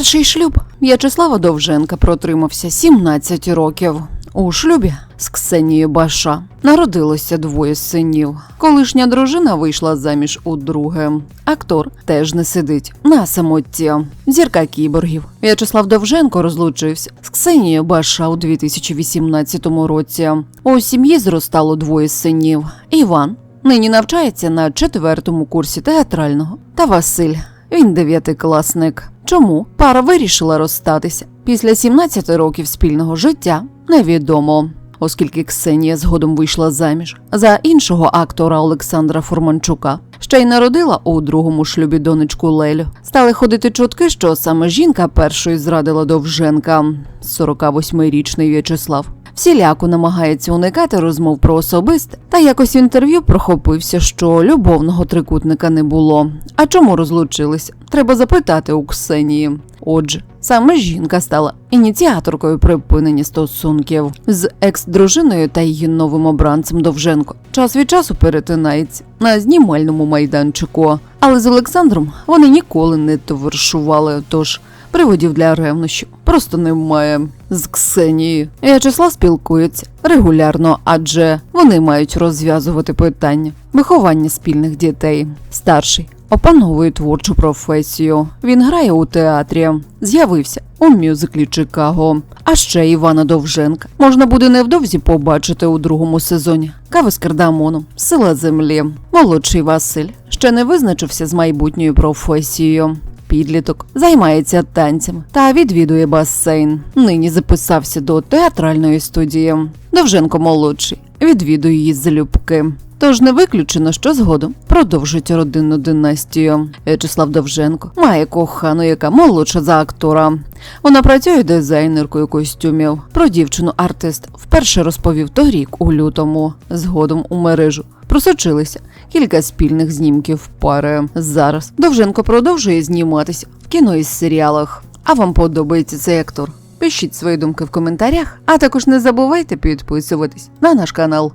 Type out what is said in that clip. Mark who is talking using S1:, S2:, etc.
S1: Перший шлюб В'ячеслава Довженка протримався 17 років. У шлюбі з Ксенією Баша народилося двоє синів. Колишня дружина вийшла заміж у друге. Актор теж не сидить на самоті. Зірка кіборгів. В'ячеслав Довженко розлучився з Ксенією Баша у 2018 році. У сім'ї зростало двоє синів. Іван нині навчається на четвертому курсі театрального. Та Василь він дев'ятикласник. Чому пара вирішила розстатися після 17 років спільного життя? Невідомо. Оскільки Ксенія згодом вийшла заміж за іншого актора Олександра Фурманчука, ще й народила у другому шлюбі донечку Лелю. Стали ходити чутки, що саме жінка першою зрадила Довженка, 48-річний В'ячеслав. Всіляко намагається уникати розмов про особисте, та якось в інтерв'ю прохопився, що любовного трикутника не було. А чому розлучились? Треба запитати у Ксенії. Отже, саме жінка стала ініціаторкою припинення стосунків з екс-дружиною та її новим обранцем Довженко. Час від часу перетинається на знімальному майданчику, але з Олександром вони ніколи не товаришували. Тож приводів для ревнощів просто немає. З Ксенією В'ячеслав спілкується регулярно, адже вони мають розв'язувати питання виховання спільних дітей. Старший опановує творчу професію. Він грає у театрі, з'явився у мюзиклі Чикаго. А ще Івана Довженка можна буде невдовзі побачити у другому сезоні. Кави з кардамоном, сила землі. Молодший Василь ще не визначився з майбутньою професією. Підліток займається танцями та відвідує басейн. Нині записався до театральної студії. Довженко молодший відвідує її залюбки. Тож не виключено, що згодом продовжить родинну династію. В'ячеслав Довженко має кохану, яка молодша за актора. Вона працює дизайнеркою костюмів. Про дівчину артист вперше розповів торік у лютому. Згодом у мережу просочилися кілька спільних знімків пари. Зараз Довженко продовжує зніматися в кіно і серіалах. А вам подобається цей актор? Пишіть свої думки в коментарях, а також не забувайте підписуватись на наш канал.